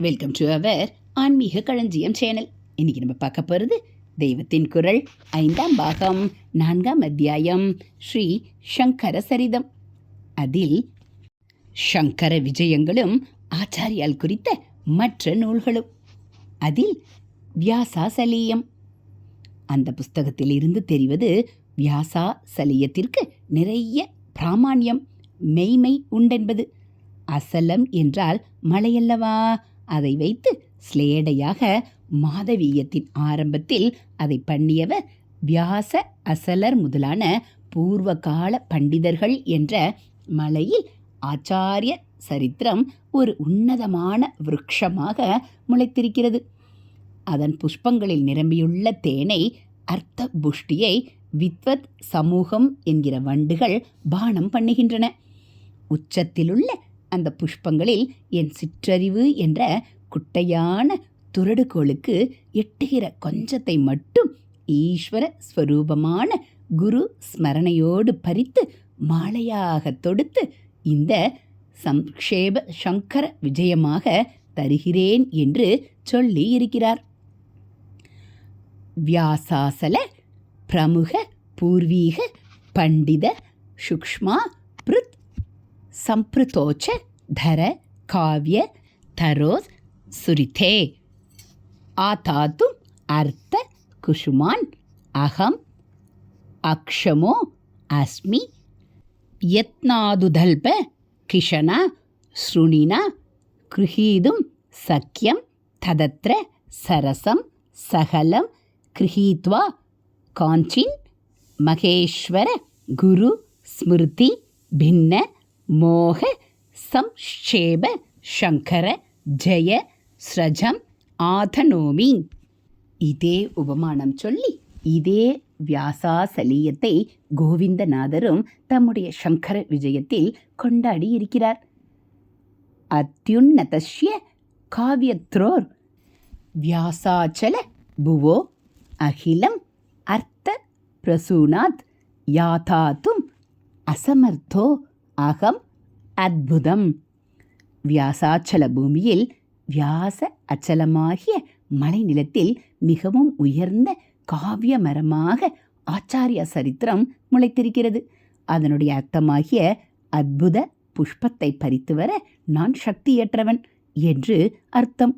Welcome to our ஆன்மீக களஞ்சியம் channel இன்னைக்கு நம்ம பார்க்க போகிறது தெய்வத்தின் குரல் ஐந்தாம் பாகம் நான்காம் அத்தியாயம் ஸ்ரீ சங்கர சரிதம். அதில் சங்கர விஜயங்களும் ஆச்சாரியால் குறித்த மற்ற நூல்களும். அதில் வியாசா சலீயம் அந்த புஸ்தகத்தில் இருந்து தெரிவது வியாசா சலியத்திற்கு நிறைய பிராமான்யம் மெய்மை உண்டென்பது. அசலம் என்றால் மலையல்லவா அதை வைத்து ஸ்லேடையாக மாதவீயத்தின் ஆரம்பத்தில் அதை பண்ணியவர் வியாச அசலர் முதலான பூர்வகால பண்டிதர்கள் என்ற மலையில் ஆச்சாரிய சரித்திரம் ஒரு உன்னதமான விருட்சமாக முளைத்திருக்கிறது. அதன் புஷ்பங்களில் நிரம்பியுள்ள தேனை அர்த்த புஷ்டியை வித்வத் சமூகம் என்கிற வண்டுகள் பானம் பண்ணுகின்றன. உச்சத்திலுள்ள அந்த புஷ்பங்களில் என் சிற்றறிவு என்ற குட்டையான துரடுகோளுக்கு எட்டுகிற கொஞ்சத்தை மட்டும் ஈஸ்வர ஸ்வரூபமான குரு ஸ்மரணையோடு பறித்து மாலையாக தொடுத்து இந்த சம்ஷேப சங்கர விஜயமாக தருகிறேன் என்று சொல்லி இருக்கிறார். வியாசாசல பிரமுக பூர்வீக பண்டித சுக்ஷ்மா சம்பிருத்தோச்ச தர காவிய தரோஸ் சுரிதே ஆதாத்தும் அர்த்த குஷுமான் அகம் அக்ஷமோ அஸ்மி யத்னாதுதல்ப கிஷன ஸ்ருணினா கிருஹீதும் சக்கியம் ததத்ர சரசம் சகலம் கிருஹீத்வா காஞ்சின் மகேஸ்வர குரு ஸ்மிருதி பின்ன மோக சம்ஷேப சங்கர ஜெய ஸ்ரஜம் ஆதனோமி. இதே உபமானம் சொல்லி இதே வியாசாசலீயத்தை கோவிந்தநாதரும் தம்முடைய சங்கர விஜயத்தில் கொண்டாடி இருக்கிறார். அத்தியுன்னதஸ்ய காவியத்ரோர் வியாசாச்சல புவோ அகிலம் அர்த்த பிரசூனாத் யாதாத்தும் அசமர்த்தோ. அகம் அத்புதம். வியாசாச்சல பூமியில் வியாச அச்சலமாகிய மலைநிலத்தில் மிகவும் உயர்ந்த காவிய மரமாக ஆச்சாரிய சரித்திரம் முளைத்திருக்கிறது. அதனுடைய அர்த்தமாகிய அத்புத புஷ்பத்தை பறித்து வர நான் சக்தியற்றவன் என்று அர்த்தம்.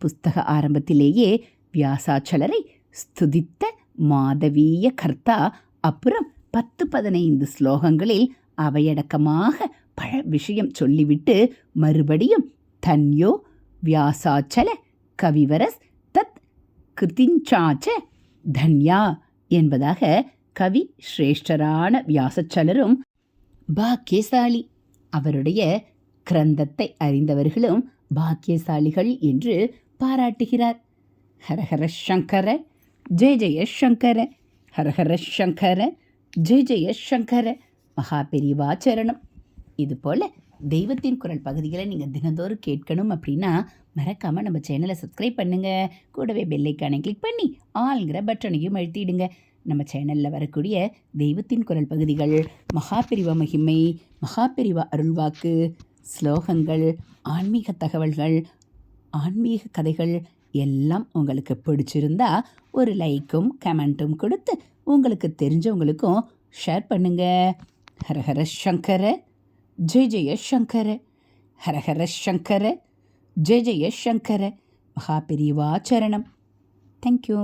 புஸ்தக ஆரம்பத்திலேயே வியாசாச்சலரை ஸ்துதித்த மாதவீய கர்த்தா அப்புறம் பத்து பதினைந்து ஸ்லோகங்களில் அவையடக்கமாக பல விஷயம் சொல்லிவிட்டு மறுபடியும் தன்யோ வியாசாச்சல கவிவரஸ் தத் கிருதிஞ்சாச்ச தன்யா என்பதாக கவி சிரேஷ்டரான வியாசச்சலரும் பாக்கியசாலி அவருடைய கிரந்தத்தை அறிந்தவர்களும் பாக்கியசாலிகள் என்று பாராட்டுகிறார். ஹரஹர சங்கர ஜெய ஜெய சங்கர ஹரஹர சங்கர ஜெய ஜெய சங்கர. மகா பெரிவா இதுபோல் தெய்வத்தின் குரல் பகுதிகளை நீங்கள் தினந்தோறும் கேட்கணும் அப்படின்னா மறக்காமல் நம்ம சேனலை சப்ஸ்கிரைப் பண்ணுங்கள் கூடவே பெல்லைக்கானை கிளிக் பண்ணி ஆளுங்கிற பட்டனையும் அழுத்திடுங்க. நம்ம சேனலில் வரக்கூடிய தெய்வத்தின் குரல் பகுதிகள் மகாபிரிவ மகிமை மகாபிரிவ அருள்வாக்கு ஸ்லோகங்கள் ஆன்மீக தகவல்கள் ஆன்மீக கதைகள் எல்லாம் உங்களுக்கு பிடிச்சிருந்தா ஒரு லைக்கும் கமெண்ட்டும் கொடுத்து உங்களுக்கு தெரிஞ்சவங்களுக்கும் ஷேர் பண்ணுங்கள் ஹரஹர சங்கர ஜெய ஜெய சங்கர ஹரஹர சங்கர ஜெய ஜெய சங்கர மகாபெரிவா சரணம். தேங்க்யூ